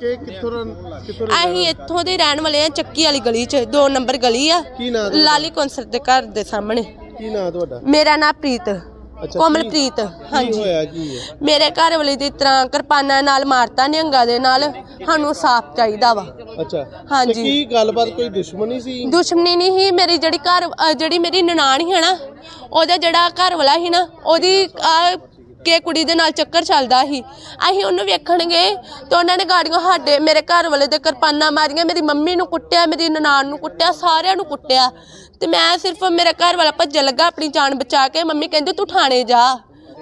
ਕਿ ਕਿੱਥੋਂ ਰਨ- ਕਿੱਥੋਂ ਰਹਿਣ ਅਸੀਂ ਇੱਥੋਂ ਦੇ ਰਹਿਣ ਵਾਲੇ ਆ ਚੱਕੀ ਵਾਲੀ ਗਲੀ 'ਚ ਦੋ ਨੰਬਰ ਗਲੀ ਆ। ਕੀ ਨਾਂ ਤੁਹਾਡਾ? ਲਾਲੀ ਕੌਂਸਲ ਦੇ ਘਰ ਦੇ ਸਾਹਮਣੇ। ਕੀ ਨਾਂ ਤੁਹਾਡਾ? ਮੇਰਾ ਨਾਂ ਪ੍ਰੀਤ। ਅੱਛਾ, ਕੋਮਲਪ੍ਰੀਤ। ਕੀ ਹਾਂਜੀ। ਹੋਇਆ ਕੀ ਹੈ? ਮੇਰੇ ਘਰ ਵਾਲੇ ਦੀ ਤਰ੍ਹਾਂ ਕਿਰਪਾਨਾਂ ਨਾਲ ਮਾਰਤਾ ਨਿਹੰਗਾ ਦੇ ਨਾਲ। ਸਾਨੂੰ ਸਾਫ਼ ਚਾਹੀਦਾ ਵਾ। ਅੱਛਾ। ਹਾਂਜੀ। ਕੀ ਗੱਲਬਾਤ ਕੋਈ ਦੁਸ਼ਮਣੀ ਸੀ? ਦੁਸ਼ਮਣੀ ਨਹੀਂ ਸੀ ਮੇਰੀ ਜਿਹੜੀ ਘਰ ਅ, ਜਿਹੜੀ ਮੇਰੀ ਨਨਾਣ ਸੀ ਨਾ ਉਹਦਾ ਜਿਹੜਾ ਘਰ ਵਾਲਾ ਸੀ ਨਾ ਉਹਦੀ ਆ ਕੇ ਕੁੜੀ ਦੇ ਨਾਲ ਚੱਕਰ ਚੱਲਦਾ ਸੀ। ਅਸੀਂ ਉਹਨੂੰ ਵੇਖਣ ਗਏ ਤੇ ਉਹਨਾਂ ਨੇ ਗਾੜੀਆਂ ਸਾਡੇ ਮੇਰੇ ਘਰ ਵਾਲੇ ਦੇ ਕਿਰਪਾਨਾਂ ਮਾਰੀਆਂ ਮੇਰੀ ਮੰਮੀ ਨੂੰ ਕੁੱਟਿਆ ਮੇਰੀ ਨਨਾਣ ਨੂੰ ਕੁੱਟਿਆ ਸਾਰਿਆਂ ਨੂੰ ਕੁੱਟਿਆ। ਤੇ ਮੈਂ ਸਿਰਫ ਮੇਰਾ ਘਰ ਵਾਲਾ ਭੱਜਣ ਲੱਗਾ ਆਪਣੀ ਜਾਨ ਬਚਾ ਕੇ ਮੰਮੀ ਕਹਿੰਦੇ ਤੂੰ ਥਾਣੇ ਜਾ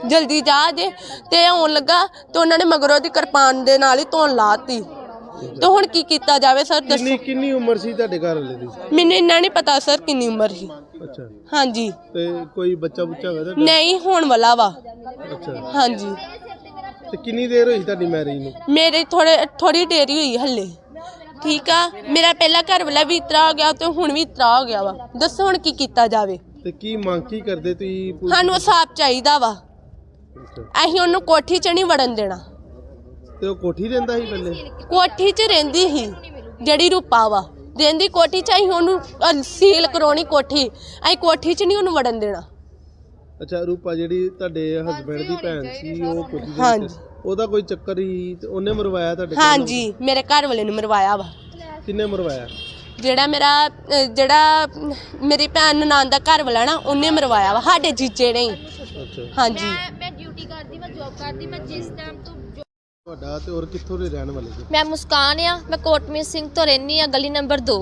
ਜਲਦੀ ਜਾ ਜੇ। ਤੇ ਆਉਣ ਲੱਗਾ ਤੇ ਉਹਨਾਂ ਨੇ ਮਗਰੋਂ ਦੀ ਕਿਰਪਾਨ ਦੇ ਨਾਲ ਹੀ ਧੋਣ ਲਾਤੀ। ਤੇ ਹੁਣ ਕੀ ਕੀਤਾ ਜਾਵੇ ਸਰ ਦੱਸੋ ਕਿੰਨੀ ਕਿੰਨੀ ਉਮਰ ਸੀ ਤੁਹਾਡੇ ਘਰ ਵਾਲੇ ਦੀ? ਮੈਨੂੰ ਇੰਨਾ ਨਹੀਂ ਪਤਾ ਸਰ ਕਿੰਨੀ ਉਮਰ ਸੀ। ਅੱਛਾ। ਹਾਂਜੀ। ਤੇ ਕੋਈ ਬੱਚਾ ਬੁੱਚਾ ਹੋਇਆ ਤੁਹਾਡਾ? ਨਹੀਂ ਹੋਣ ਵਾਲਾ ਵਾ। ਅੱਛਾ। ਹਾਂਜੀ। ਤੇ ਕਿੰਨੀ ਦੇਰ ਹੋਈ ਤੁਹਾਡੀ ਮੈਰਿਜ ਨੂੰ? ਮੇਰੇ ਥੋੜੇ ਥੋੜੀ ਦੇਰੀ ਹੋਈ ਹੱਲੇ। ਠੀਕ ਆ? ਮੇਰਾ ਪਹਿਲਾ ਘਰ ਵਾਲਾ ਵੀ ਇਤਰਾ ਹੋ ਗਿਆ ਤੇ ਹੁਣ ਵੀ ਇਤਰਾ ਹੋ ਗਿਆ ਵਾ। ਦੱਸੋ ਹੁਣ ਕੀ ਕੀਤਾ ਜਾਵੇ। ਤੇ ਕੀ ਮੰਗ ਕੀ ਕਰਦੇ ਤੁਸੀਂ ਪੁਲਿਸ- ਸਾਨੂੰ ਸਾਫ਼ ਚਾਹੀਦਾ ਵਾ। ਅੱਛਾ। ਅਸੀਂ ਉਹਨੂੰ ਕੋਠੀ 'ਚ ਨਹੀਂ ਵੜਨ ਦੇਣਾ। ਤੇ ਉਹ ਕੋਠੀ ਰਹਿੰਦਾ ਸੀ ਪਹਿਲੇ? ਕੋਠੀ 'ਚ ਰਹਿੰਦੀ ਸੀ ਜਿਹੜੀ ਰੂਪਾ ਵਾ। ਰਹਿੰਦੀ ਕੋਠੀ 'ਚ ਅਸੀਂ ਉਹਨੂੰ ਸੀਲ ਕਰਾਉਣੀ ਕੋਠੀ। ਅਸੀਂ ਕੋਠੀ 'ਚ ਨਹੀਂ ਉਹਨੂੰ ਵੜਨ ਦੇਣਾ। ਅੱਛਾ ਰੂਪਾ ਜਿਹੜੀ ਤੁਹਾਡੇ ਹਸਬੰਡ ਦੀ ਭੈਣ ਸੀ ਉਹ ਕੋਠੀ ਦੇ ਹਾਂਜੀ। ਉਹਦਾ ਕੋਈ ਚੱਕਰ ਹੀ ਤੇ ਉਹਨੇ ਮਰਵਾਇਆ ਤੁਹਾਡੇ ਘਰ ਹਾਂਜੀ ਮੇਰੇ ਘਰ ਵਾਲੇ ਨੂੰ ਮਰਵਾਇਆ ਵਾ? ਕਿੰਨੇ ਮਰਵਾਇਆ? ਜਿਹੜਾ ਮੇਰਾ ਅਹ, ਜਿਹੜਾ ਅਮ, ਮੇਰੀ ਭੈਣ ਨਨਾਣ ਦਾ ਘਰ ਵਾਲਾ ਨਾ ਉਹਨੇ ਮਰਵਾਇਆ ਵਾ ਸਾਡੇ ਜੀਜੇ ਨੇ ਹੀ। ਅੱਛਾ। ਹਾਂਜੀ। ਮੈਂ ਡਿਊਟੀ ਕਰਦੀ ਮੈਂ ਜੌਬ ਕਰਦੀ ਮੈਂ ਜਿਸ ਟਾਈਮ ਤੋਂ ਤੁਹਾਡਾ ਤੇ ਹੋਰ ਕਿੱਥੋਂ ਦੇ ਰਹਿਣ ਵਾਲੇ ਜੀ? ਮੈਂ ਮੁਸਕਾਨ ਆ ਮੈਂ ਕੋਟਮੀਤ ਸਿੰਘ ਤੋਂ ਰਹਿੰਦੀ ਆ ਗਲੀ ਨੰਬਰ 2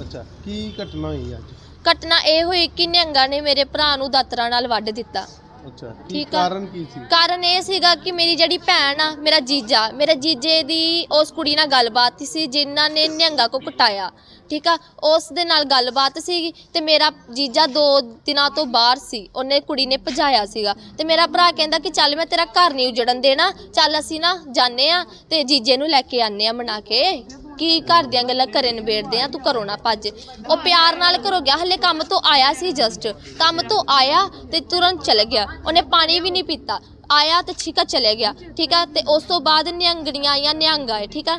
ਅੱਛਾ ਕੀ ਘਟਨਾ ਹੋਈ ਅੱਜ? ਘਟਨਾ ਇਹ ਹੋਈ ਕਿ ਨਿਹੰਗਾਂ ਨੇ ਮੇਰੇ ਭਰਾ ਨੂੰ ਦਾਤਰਾ ਨਾਲ ਵੱਢ ਦਿੱਤਾ। ਅੱਛਾ ਕੀ ਠੀਕ ਆ। ਕਾਰਨ ਕੀ ਸੀ? ਕਾਰਨ ਇਹ ਸੀਗਾ ਕਿ ਮੇਰੀ ਜਿਹੜੀ ਭੈਣ ਆ ਮੇਰਾ ਜੀਜਾ ਮੇਰੇ ਜੀਜੇ ਦੀ ਉਸ ਕੁੜੀ ਨਾਲ ਗੱਲਬਾਤ ਸੀ ਜਿਨ੍ਹਾਂ ਨੇ ਨਿਹੰਗਾ ਕੋ ਕਟਾਇਆ ਠੀਕ ਆ? ਉਸ ਦੇ ਨਾਲ ਗੱਲਬਾਤ ਸੀਗੀ ਤੇ ਮੇਰਾ ਜੀਜਾ ਦੋ ਦਿਨਾਂ ਤੋਂ ਬਾਹਰ ਸੀ ਉਹਨੇ ਕੁੜੀ ਨੇ ਭਜਾਇਆ ਸੀਗਾ। ਤੇ ਮੇਰਾ ਭਰਾ ਕਹਿੰਦਾ ਕਿ ਚੱਲ ਮੈਂ ਤੇਰਾ ਘਰ ਨਹੀਂ ਉਜੜਨ ਦੇਣਾ ਚੱਲ ਅਸੀਂ ਨਾ ਜਾਣੇ ਆ ਤੇ ਜੀਜੇ ਨੂੰ ਲੈ ਕੇ ਆਨੇ ਆ ਮਨਾ ਕੇ। ਕੀ ਘਰ ਦੀਆਂ ਗੱਲਾਂ ਘਰੇ ਨਿਬੇੜਦੇ ਆ, ਤੂੰ ਘਰੋਂ ਨਾ ਭੱਜ। ਉਹ ਪਿਆਰ ਨਾਲ ਘਰੋਂ ਗਿਆ, ਹਲੇ ਕੰਮ ਤੋਂ ਆਇਆ ਸੀ ਜਸਟ ਕੰਮ ਤੋਂ ਆਇਆ ਤੇ ਤੁਰੰਤ ਚਲੇ ਗਿਆ। ਉਹਨੇ ਪਾਣੀ ਵੀ ਨਹੀਂ ਪੀਤਾ। ਆਇਆ ਤੇ ਛਿਕਾ ਚਲੇ ਗਿਆ, ਠੀਕ ਆ? ਤੇ ਉਸ ਤੋਂ ਬਾਅਦ ਨਿਹੰਗਣੀਆਂ ਆਈਆਂ, ਨਿਹੰਗ ਆਏ, ਠੀਕ ਆ?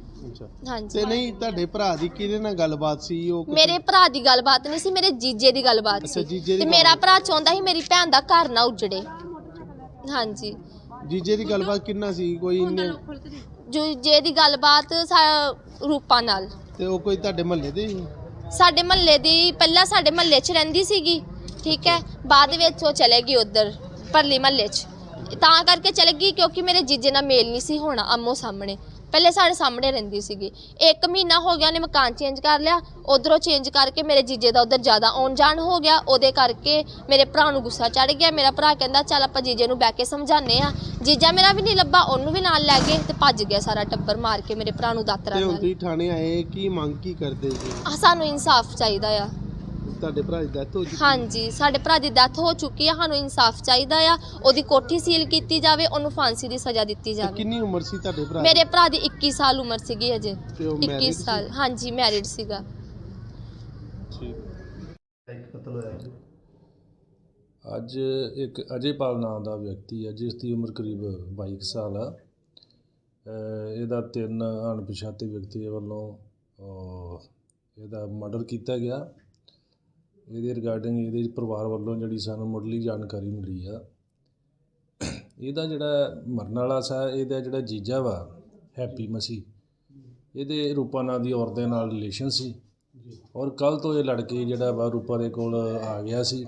ਅੱਛਾ। ਹਾਂਜੀ। ਤੇ ਨਹੀਂ ਤੁਹਾਡੇ ਭਰਾ ਦੀ ਕਿਹਦੇ ਨਾਲ ਗੱਲਬਾਤ ਸੀ? ਉਹ ਮੇਰੇ ਭਰਾ ਦੀ ਗੱਲਬਾਤ ਨਹੀਂ ਸੀ ਮੇਰੇ ਜੀਜੇ ਦੀ ਗੱਲਬਾਤ ਅੱਛਾ, ਸੀ। ਜੀਜੇ ਦੀ ਤੇ ਮੇਰਾ ਭਰਾ ਚਾਹੁੰਦਾ ਸੀ ਮੇਰੀ ਭੈਣ ਦਾ ਘਰ ਨਾ ਉਜੜੇ। ਹਾਂਜੀ। ਜੀਜੇ ਦੀ ਗੱਲਬਾਤ ਕਿੰਨਾ ਸੀ? ਕੋਈ ਇੰਨੇ ਜੀਜੇ ਦੀ ਗੱਲਬਾਤ ਸਾ- ਰੂਪਾ ਨਾਲ। ਤੇ ਉਹ ਕੋਈ ਤੁਹਾਡੇ ਮਹੱਲੇ ਦੇ ਸੀ? ਸਾਡੇ ਮਹੱਲੇ ਦੀ ਪਹਿਲਾਂ ਸਾਡੇ ਮਹੱਲੇ 'ਚ ਰਹਿੰਦੀ ਸੀਗੀ ਠੀਕ ਹੈ? ਬਾਅਦ ਵਿੱਚ ਉਹ ਚਲੇ ਗਈ ਉਧਰ ਪਰਲੀ ਮਹੱਲੇ 'ਚ। ਤਾਂ ਕਰਕੇ ਚਲੇ ਗਈ ਕਿਉਂਕਿ ਮੇਰੇ ਜੀਜੇ ਨਾਲ ਮੇਲ ਨਹੀਂ ਸੀ ਹੋਣਾ ਆਮੋ ਸਾਹਮਣੇ। ਪਹਿਲੇ ਸਾਡੇ ਸਾਹਮਣੇ ਰਹਿੰਦੀ ਸੀਗੀ। ਇੱਕ ਮਹੀਨਾ ਹੋ ਗਿਆ ਉਹਨੇ ਮਕਾਨ ਚੇਂਜ ਕਰ ਲਿਆ ਉਧਰੋਂ ਚੇਂਜ ਕਰਕੇ ਮੇਰੇ ਜੀਜੇ ਦਾ ਉਧਰ ਜ਼ਿਆਦਾ ਆਉਣ ਜਾਣ ਹੋ ਗਿਆ ਉਹਦੇ ਕਰਕੇ ਮੇਰੇ ਭਰਾ ਨੂੰ ਗੁੱਸਾ ਚੜ ਗਿਆ। ਮੇਰਾ ਭਰਾ ਕਹਿੰਦਾ ਚੱਲ ਆਪਾਂ ਜੀਜੇ ਨੂੰ ਬਹਿ ਕੇ ਸਮਝਾਉਂਦੇ ਆ ਜੀਜਾ ਮੇਰਾ ਵੀ ਨਹੀਂ ਲੱਭਾ ਉਹਨੂੰ ਵੀ ਨਾਲ ਲੈ ਗਏ ਤੇ ਭੱਜ ਗਿਆ ਸਾਰਾ ਟੱਬਰ ਮਾਰ ਕੇ ਮੇਰੇ ਭਰਾ ਨੂੰ ਦਾਤਰਾ ਤੇ ਨਾਲ। ਤੁਸੀਂ ਥਾਣੇ ਆਏ ਕੀ ਮੰਗ ਕੀ ਕਰਦੇ ਜੀ ਆਹ, ਸਾਨੂੰ ਇਨਸਾਫ ਚਾਹੀਦਾ ਆ। ਤੁਹਾਡੇ ਭਰਾ ਦੀ ਡੈਥ ਹੋ ਚੁੱਕੀ ਹਾਂਜੀ ਸਾਡੇ ਭਰਾ ਦੀ ਡੈਥ ਹੋ ਚੁੱਕੀ ਆ ਸਾਨੂੰ ਇਨਸਾਫ ਚਾਹੀਦਾ ਆ। ਉਹਦੀ ਕੋਠੀ ਸੀਲ ਕੀਤੀ ਜਾਵੇ ਉਹਨੂੰ ਫਾਂਸੀ ਦੀ ਸਜ਼ਾ ਦਿੱਤੀ ਤੇ ਜਾਵੇ। ਕਿੰਨੀ ਉਮਰ ਸੀ ਤੁਹਾਡੇ ਭਰਾ ਦੀ? ਮੇਰੇ ਭਰਾ ਦੀ 21 ਸਾਲ ਉਮਰ ਸੀਗੀ ਅਜੇ ਤੇ ਉਹ 21 married ਸੀ? ਸਾਲ ਹਾਂਜੀ ਮੈਰਿਡ ਸੀਗਾ। ਅੱਜ ਇੱਕ ਅਜੇਪਾਲ ਨਾਮ ਦਾ ਵਿਅਕਤੀ ਹੈ ਜਿਸ ਦੀ ਉਮਰ ਕਰੀਬ 22 ਕੁ ਸਾਲ ਆ। ਅਹ ਇਹਦਾ ਤਿੰਨ ਅਣਪਛਾਤੇ ਵਿਅਕਤੀਆਂ ਵੱਲੋਂ ਅਹ ਇਹਦਾ ਮਰਡਰ ਕੀਤਾ ਗਿਆ। ਇਹਦੇ ਰਿਗਾਰਡਿੰਗ ਇਹਦੇ ਪਰਿਵਾਰ ਵੱਲੋਂ ਜਿਹੜੀ ਸਾਨੂੰ ਮੁੱਢਲੀ ਜਾਣਕਾਰੀ ਮਿਲੀ ਆ। ਇਹਦਾ ਜਿਹੜਾ ਮਰਨ ਵਾਲਾ ਸਾ ਇਹਦਾ ਜਿਹੜਾ ਜੀਜਾ ਵਾ ਹੈਪੀ ਮਸੀ ਇਹਦੇ ਰੂਪਾ ਨਾਂ ਦੀ ਔਰਤ ਦੇ ਨਾਲ ਰਿਲੇਸ਼ਨ ਸੀ। ਔਰ ਕੱਲ ਤੋਂ ਇਹ ਲੜਕੇ ਜਿਹੜਾ ਵਾ ਰੂਪਾ ਦੇ ਕੋਲ ਆ ਗਿਆ ਸੀ।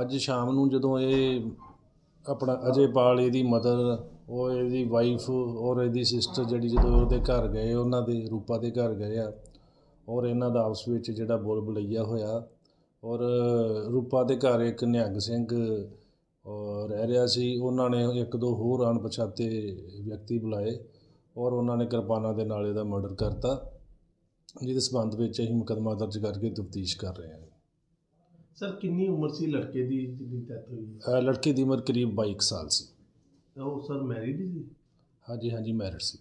ਅੱਜ ਸ਼ਾਮ ਨੂੰ ਜਦੋਂ ਇਹ ਆਪਣਾ ਅਜੇਪਾਲ ਇਹਦੀ ਮਦਰ ਉਹ ਇਹਦੀ ਵਾਈਫ ਔਰ ਇਹਦੀ ਸਿਸਟਰ ਜਿਹੜੀ ਜਦੋਂ ਉਹਦੇ ਘਰ ਗਏ ਉਹਨਾਂ ਦੇ ਰੂਪਾ ਦੇ ਘਰ ਗਏ ਆ। ਔਰ ਇਹਨਾਂ ਦਾ ਆਪਸ ਵਿੱਚ ਜਿਹੜਾ ਬੋਲ ਬਲਈਆ ਹੋਇਆ। ਔਰ ਰੂਪਾ ਦੇ ਘਰ ਇੱਕ ਨਿਹੰਗ ਸਿੰਘ ਔਰ ਰਹਿ ਰਿਹਾ ਸੀ। ਉਹਨਾਂ ਨੇ ਇੱਕ ਦੋ ਹੋਰ ਅਣਪਛਾਤੇ ਵਿਅਕਤੀ ਬੁਲਾਏ ਔਰ ਉਹਨਾਂ ਨੇ ਕਿਰਪਾਨਾਂ ਦੇ ਨਾਲ ਇਹਦਾ ਮਰਡਰ ਕਰਤਾ ਜਿਹਦੇ ਸਬੰਧ ਵਿੱਚ ਅਸੀਂ ਮੁਕੱਦਮਾ ਦਰਜ ਕਰਕੇ ਤਫਤੀਸ਼ ਕਰ ਰਹੇ ਹਾਂ। ਸਰ ਕਿੰਨੀ ਉਮਰ ਸੀ ਲੜਕੇ ਦੀ ਜਿਹਦੀ ਡੈਥ ਹੋਈ ਹੈ? ਲੜਕੀ ਦੀ ਉਮਰ ਕਰੀਬ 22 ਕੁ ਸਾਲ ਸੀ। ਉਹ ਸਰ ਮੈਰਿਡ ਸੀ? ਹਾਂਜੀ ਹਾਂਜੀ ਮੈਰਿਡ ਸੀ।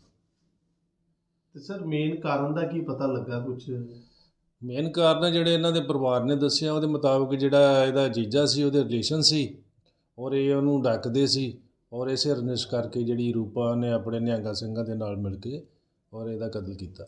ਤੇ ਸਰ ਮੇਨ ਕਾਰਨ ਦਾ ਕੀ ਪਤਾ ਲੱਗਾ ਕੁਝ ਮੇਨ ਕਾਰਨ ਜਿਹੜੇ ਇਹਨਾਂ ਦੇ ਪਰਿਵਾਰ ਨੇ ਦੱਸਿਆ, ਉਹਦੇ ਮੁਤਾਬਕ ਜਿਹੜਾ ਇਹਦਾ ਜੀਜਾ ਸੀ, ਉਹਦੇ ਰਿਲੇਸ਼ਨ ਸੀ, ਔਰ ਇਹ ਉਹਨੂੰ ਡੱਕਦੇ ਸੀ, ਔਰ ਇਸੇ ਰੰਜਿਸ਼ ਕਰਕੇ ਜਿਹੜੀ ਰੂਪਾ ਨੇ ਆਪਣੇ ਨਿਹੰਗਾ ਸਿੰਘਾਂ ਦੇ ਨਾਲ ਮਿਲ ਕੇ ਔਰ ਇਹਦਾ ਕਤਲ ਕੀਤਾ।